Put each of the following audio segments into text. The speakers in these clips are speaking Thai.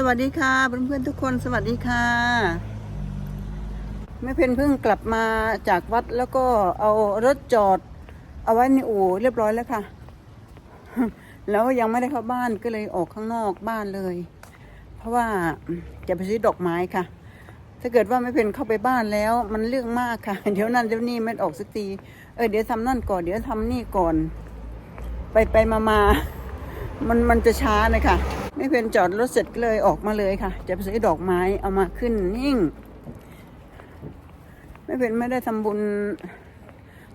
สวัสดีค่ะเพื่อนๆทุกคนสวัสดีค่ะแม่เพนเพิ่งกลับมาจากวัดแล้วก็เอารถจอด เอาไว้ในอู่เรียบร้อยแล้วค่ะ แล้วยังไม่ได้เข้าบ้านก็เลยออกข้างนอกบ้านเลย เพราะว่าจะไปซื้อดอกไม้ค่ะ ถ้าเกิดว่าไม่เพนเข้าไปบ้านแล้ว มันเรื่องมากค่ะ เดี๋ยวนั่นเดี๋ยวนี่ไม่ออกสักทีเออเดี๋ยวทำนั่นก่อนเดี๋ยวทำนี่ก่อน ไปไปมามามันมันจะช้านะคะ ไม่เป็นจอดรถเสร็จก็เลยออกมาเลยค่ะ จะไปซื้อดอกไม้เอามาขึ้นนิ่ง ไม่เป็นไม่ได้ทำบุญ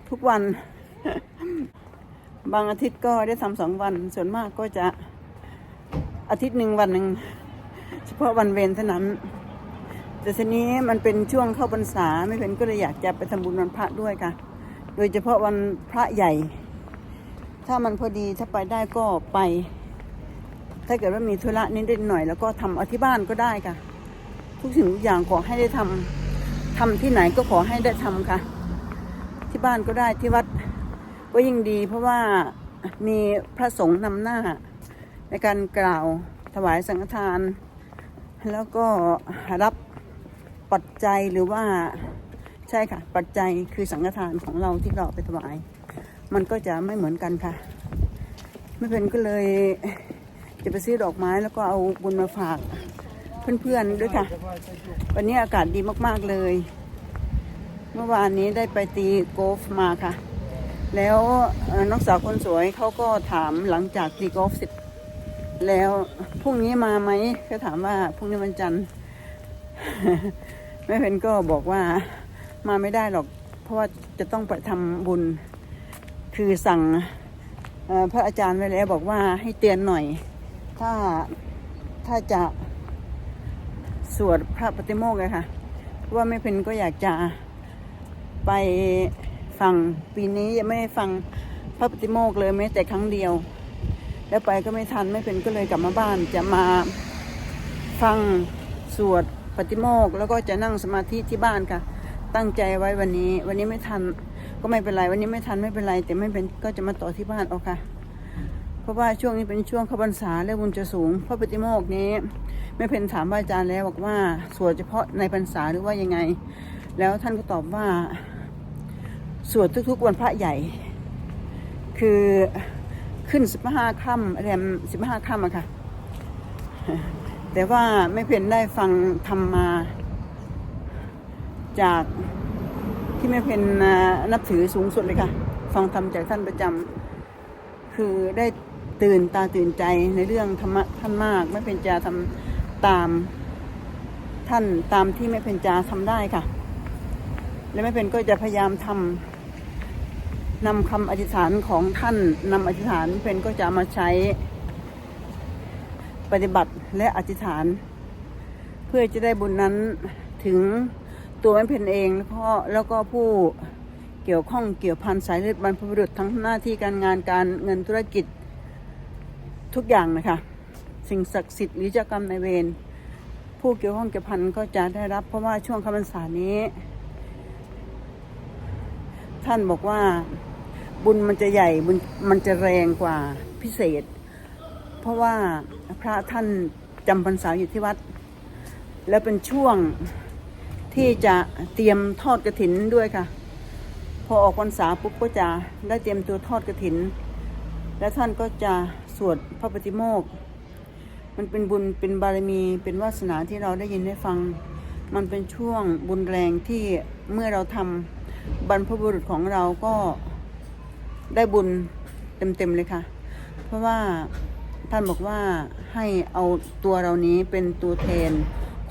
ทุกวัน บางอาทิตย์ก็ได้ทำสองวัน ส่วนมากก็จะอาทิตย์หนึ่งวันหนึ่งเฉพาะวันเวรเท่านั้น แต่ทีนี้มันเป็นช่วงเข้าพรรษาไม่เป็นก็เลยอยากจะไปทำบุญวันพระด้วยค่ะ โดยเฉพาะวันพระใหญ่ ถ้ามันพอดีถ้าไปได้ก็ไป ถ้าเกิดว่ามีธุระนิดหน่อย แล้วก็ทำเอาที่บ้านก็ได้ค่ะ ทุกสิ่งทุกอย่างขอให้ได้ทำทำที่ไหนก็ขอให้ได้ทำค่ะ ที่บ้านก็ได้ที่วัดก็ยิ่งดี เพราะว่ามีพระสงฆ์นำหน้า ในการกล่าวถวายสังฆทาน แล้วก็รับปัจจัยหรือว่าใช่ค่ะ ปัจจัยคือสังฆทานของเราที่เราเอาไปถวาย มันก็จะไม่เหมือนกันค่ะ ไม่เป็นก็เลย จะไปซื้อดอกไม้แล้วก็เอาบุญมาฝากเพื่อนๆด้วยค่ะ วันนี้อากาศดีมากๆเลย เมื่อวานนี้ได้ไปตีโกลฟมาค่ะ แล้วน้องสาวคนสวยเขาก็ถามหลังจากตีโกลฟเสร็จแล้วพรุ่งนี้มาไหมเขาถามว่าพรุ่งนี้วันจันทร์แม่เพนก็บอกว่ามาไม่ได้หรอก เพราะว่าจะต้องไปทำบุญ คือสั่งพระอาจารย์ไว้แล้วบอกว่าให้เตือนหน่อย ถ้าถ้าจะสวดพระปฏิโมกข์ค่ะว่าไม่เพนก็อยากจะไปฟังปีนี้ยังไม่ได้ฟังพระปฏิโมกข์เลยแม้แต่ครั้งเดียว แล้วไปก็ไม่ทันไม่เป็นก็เลยกลับมาบ้าน จะมาฟังสวดปฏิโมกข์แล้วก็จะนั่งสมาธิที่บ้านค่ะ ตั้งใจไว้วันนี้ วันนี้ไม่ทันก็ไม่เป็นไร วันนี้ไม่ทันไม่เป็นไร แต่ไม่เป็นก็จะมาต่อที่บ้านเอาค่ะ เพราะว่าช่วงนี้เป็นช่วงข้าพรรษาและบุญจะสูงพระปฏิโมกนี้ไม่เป็นถามอาจารย์แล้วบอกว่าสวดเฉพาะในพรรษาหรือว่ายังไง แล้วท่านก็ตอบว่า สวดทุกๆวันพระใหญ่ คือขึ้นสิบห้าค่ำแรมสิบห้าค่ำอะค่ะ แต่ว่าไม่เพนได้ฟังธรรมมา จากที่ไม่เพนนับถือสูงสุดเลยค่ะ ฟังธรรมจากท่านประจำคือได้ ตื่นตาตื่นใจในเรื่องธรรมะท่านมาก ไม่เป็นจาทำตามท่านตามที่ไม่เป็นจาทำได้ค่ะ และไม่เป็นก็จะพยายามทำนำคำอธิษฐานของท่านนำอธิษฐานเป็นก็จะมาใช้ปฏิบัติและอธิษฐาน เพื่อจะได้บุญนั้นถึงตัวแม่เพนเองแล้วก็แล้วก็ผู้เกี่ยวข้องเกี่ยวพันสายเลือดบรรพบุรุษทั้งหน้าที่การงานการเงินธุรกิจ ทุกอย่างนะคะ สิ่งศักดิ์สิทธิ์หรือเจ้ากรรมนายเวรผู้เกี่ยวข้องเกี่ยวพันก็จะได้รับ เพราะว่าช่วงคำพรรษานี้ ท่านบอกว่าบุญมันจะใหญ่บุญมันจะแรงกว่าพิเศษ เพราะว่าพระท่านจำพรรษาอยู่ที่วัด แล้วเป็นช่วงที่จะเตรียมทอดกระถินด้วยค่ะ พอออกพรรษาปุ๊บก็จะได้เตรียมตัวทอดกระถิน และท่านก็จะ สวดพระปฏิโมกข์มันเป็นบุญเป็นบารมีเป็นวาสนาที่เราได้ยินได้ฟัง มันเป็นช่วงบุญแรงที่เมื่อเราทำบรรพบุรุษของเราก็ได้บุญเต็มๆเลยค่ะ เพราะว่าท่านบอกว่าให้เอาตัวเรานี้เป็นตัวแทน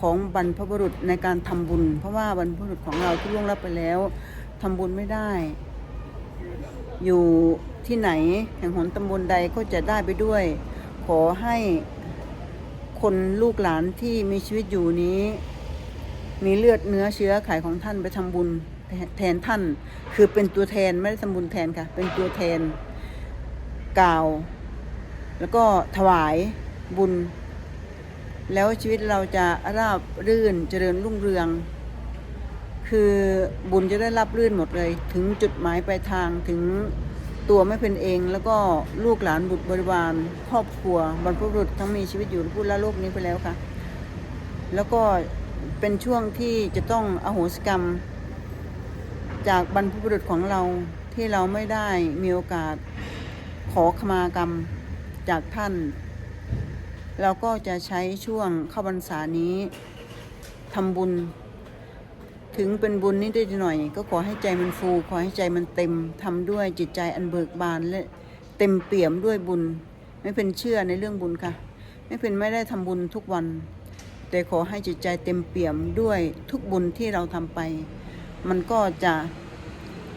ของบรรพบุรุษในการทำบุญ เพราะว่าบรรพบุรุษของเราที่ล่วงลับไปแล้วทำบุญไม่ได้ อยู่ที่ไหนแห่งหนตำบลใดก็จะได้ไปด้วย ขอให้คนลูกหลานที่มีชีวิตอยู่นี้ มีเลือดเนื้อเชื้อไขของท่านไปทำบุญแทนท่าน คือเป็นตัวแทนไม่ได้ทำบุญแทนค่ะ เป็นตัวแทนกล่าว แล้วก็ถวายบุญ แล้วชีวิตเราจะราบรื่นเจริญรุ่งเรือง คือบุญจะได้รับรื่นหมดเลย ถึงจุดหมายปลายทางถึงตัวไม่เป็นเอง แล้วก็ลูกหลานบุตรบริวารครอบครัวบรรพบุรุษทั้งมีชีวิตอยู่พูดละโลกนี้ไปแล้วค่ะ แล้วก็เป็นช่วงที่จะต้องอโหสิกรรม จากบรรพบุรุษของเราที่เราไม่ได้มีโอกาสขอขมากรรมจากท่าน เราก็จะใช้ช่วงเข้าพรรษานี้ทำบุญ ถึงเป็นบุญนิดหน่อย ก็ขอให้ใจมันฟู ขอให้ใจมันเต็มทำด้วยจิตใจอันเบิกบานและเต็มเปี่ยมด้วยบุญ ไม่เป็นเชื่อในเรื่องบุญค่ะ ไม่เป็นไม่ได้ทำบุญทุกวัน แต่ขอให้จิตใจเต็มเปี่ยมด้วยทุกบุญที่เราทำไป มันก็จะ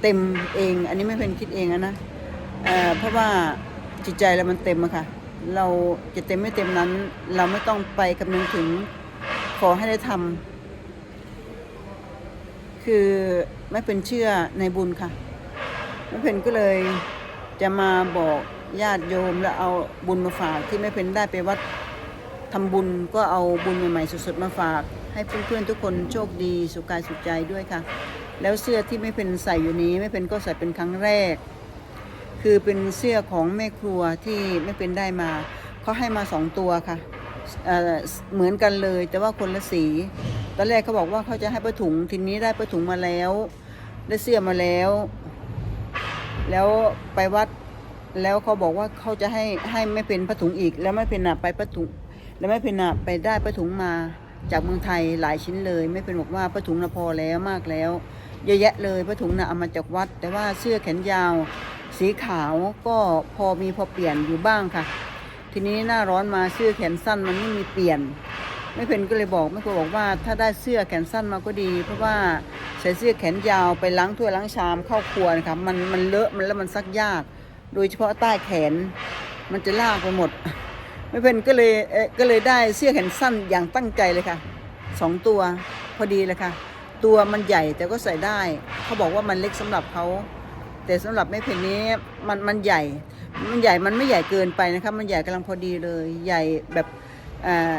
เต็มเอง อันนี้ไม่เป็นคิดเองนะเเพราะว่าจิตใจเรามันเต็มอะค่ะ เราจะเต็มไม่เต็มนั้น เราไม่ต้องไปคำนึงถึงขอให้ได้ทำ คือไม่เป็นเชื่อในบุญค่ะไม่เป็นก็เลยจะมาบอกญาติโยมแล้วเอาบุญมาฝากที่ไม่เป็นได้ไปวัดทำบุญก็เอาบุญใหม่ๆสดๆมาฝาก ให้เพื่อนๆทุกคนโชคดีสุขกายสุขใจด้วยค่ะ แล้วเสื้อที่ไม่เป็นใส่อยู่นี้ไม่เป็นก็ใส่เป็นครั้งแรก คือเป็นเสื้อของแม่ครัวที่ไม่เป็นได้มาเขาให้มาสองตัวค่ะเเหมือนกันเลยแต่ว่าคนละสี ตอนแรกเขาบอกว่าเขาจะให้ป้าถุงทีนี้ได้ป้าถุงมาแล้ว ได้เสื้อมาแล้ว แล้วไปวัดแล้วเขาบอกว่าเขาจะให้ให้ไม่เป็นผ้าถุงอีก แล้วไม่เป็นหน่ะไปผ้าถุง แล้วไม่เป็นหน่ะไปได้ผ้าถุงมาจากเมืองไทยหลายชิ้นเลย ไม่เป็นบอกว่าผ้าถุงนะพอแล้วมากแล้วเยอะแยะเลยผ้าถุงน่ะเอามาจากวัด แต่ว่าเสื้อแขนยาว สีขาวก็พอมีพอเปลี่ยนอยู่บ้างค่ะ ทีนี้หน้าร้อนมาเสื้อแขนสั้นมันไม่มีเปลี่ยน ไม่เป็นก็เลยบอกไม่ควบอกว่าถ้าได้เสื้อแขนสั้นมาก็ดี เพราะว่าใส่เสื้อแขนยาวไปล้างถ้วยล้างชามเข้าครัวนะคะมันมันเลอะมันแล้วมันซักยาก โดยเฉพาะใต้แขน มันจะลากไปหมดไม่เป็นก็เลยเอ่อก็เลยได้เสื้อแขนสั้นอย่างตั้งใจเลยค่ะสองตัวพอดีเลยค่ะ ตัวมันใหญ่แต่ก็ใส่ได้ เขาบอกว่ามันเล็กสำหรับเขาแต่สำหรับแม่เพนนี้มันมันใหญ่ มันใหญ่มันไม่ใหญ่เกินไปนะคะมันใหญ่กำลังพอดีเลยใหญ่แบบอ่า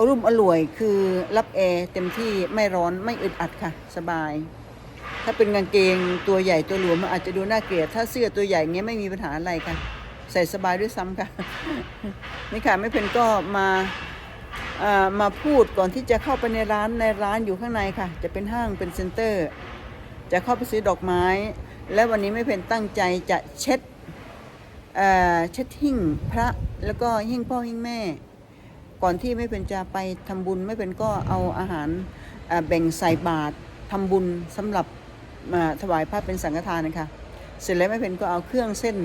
อรุ่มอร่วยคือรับแอร์เต็มที่ไม่ร้อนไม่อึดอัดค่ะ สบาย ถ้าเป็นกางเกงตัวใหญ่ตัวหลวมมันอาจจะดูน่าเกลียด ถ้าเสื้อตัวใหญ่เงี้ยไม่มีปัญหาอะไรค่ะ ใส่สบายด้วยซ้ำค่ะ นี่ค่ะไม่เพนก็มาอ่มาพูดก่อนที่จะเข้าไปในร้านในร้านอยู่ข้างในค่ะ จะเป็นห้างเป็นเซ็นเตอร์ จะเข้าไปซื้อดอกไม้ และวันนี้ไม่เพนตั้งใจจะเช็ดเอ่อเช็ดหิ้งพระแล้วก็หิ้งพ่อหิ้งแม่ ก่อนที่ไม่เป็นจะไปทำบุญไม่เป็นก็เอาอาหารแบ่งใส่บาตรทำบุญสำหรับถวายพระเป็นสังฆทานนะคะเสร็จแล้วไม่เป็นก็เอาเครื่องเส้น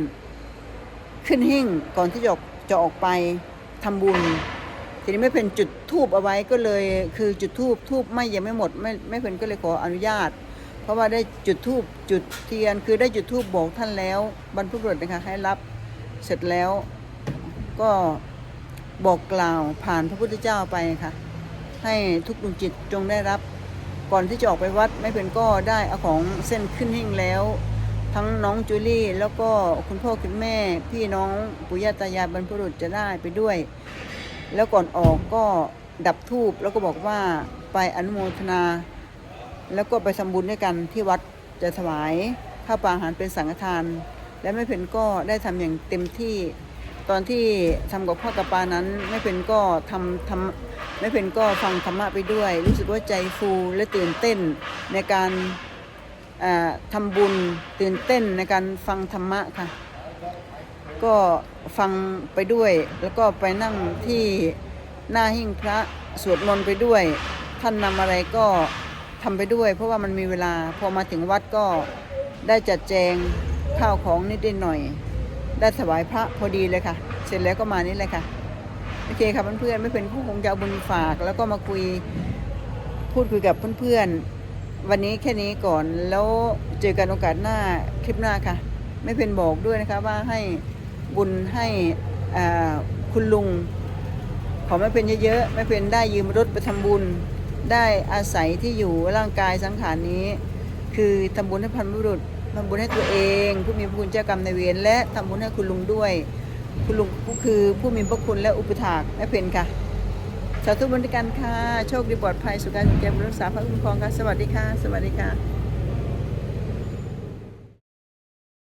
ขึ้นหิ้งก่อนที่จะจะออกไปทำบุญทีนี้ไม่เป็นจุดทูบเอาไว้ก็เลยคือจุดทูบทูบไม่ยังไม่หมดไม่ไม่เป็นก็เลยขออนุญาต เพราะว่าได้จุดทูบจุดเทียน คือได้จุดทูบบอกท่านแล้วบรรพบุรุษนะคะให้รับเสร็จแล้วก็ บอกกล่าวผ่านพระพุทธเจ้าไปค่ะ ให้ทุกดวงจิตจงได้รับ ก่อนที่จะออกไปวัดไม่เป็นก็ได้เอาของเส้นขึ้นหิ้งแล้ว ทั้งน้องจูลี่แล้วก็คุณพ่อคุณแม่ พี่น้องปู่ย่าตายายบรรพบุรุษจะได้ไปด้วย แล้วก่อนออกก็ดับทูบแล้วก็บอกว่าไปอนุโมทนา แล้วก็ไปทำบุญด้วยกันที่วัดจะถวายข้าวปลาอาหารเป็นสังฆทาน และแม่เพนก็ได้ทำอย่างเต็มที่ ตอนที่ทำกับพ่อกับปานั้นแม่เพนก็ทำทำแม่เพนก็ฟังธรรมะไปด้วย รู้สึกว่าใจฟูและตื่นเต้นในการอ่าทำบุญตื่นเต้นในการฟังธรรมะค่ะ ก็ฟังไปด้วย แล้วก็ไปนั่งที่หน้าหิ้งพระสวดมนต์ไปด้วย ท่านนำอะไรก็ทำไปด้วย เพราะว่ามันมีเวลาพอมาถึงวัดก็ได้จัดแจงข้าวของนิดหน่อย ได้ถวายพระพอดีเลยค่ะ เสร็จแล้วก็มานี่เลยค่ะ โอเคค่ะเพื่อนๆไม่เป็นผู้คงจะเอาบุญฝาก แล้วก็มาคุยพูดคุยกับเพื่อนๆ วันนี้แค่นี้ก่อนแล้วเจอกันโอกาสหน้าคลิปหน้าค่ะ ไม่เป็นบอกด้วยนะคะว่าให้บุญให้คุณลุง ขอไม่เป็นเยอะๆ ไม่เป็นได้ยืมรถไปทำบุญ ได้อาศัยที่อยู่ร่างกายสังขารนี้ คือทำบุญให้พันบุรุษ ทำบุญให้ตัวเอง ผู้มีพระคุณเจ้ากรรมในายเวรและทำบุญให้คุณลุงด้วย คุณลุงก็คือผู้มีพระคุณและอุปถากแม่เพนค่ะสาธุบุญด้วยกันค่ะ โชคดีปลอดภัยสุขกายสุขใจบุญรักษาพระคุ้มครองค่ะ สวัสดีค่ะ สวัสดีค่ะ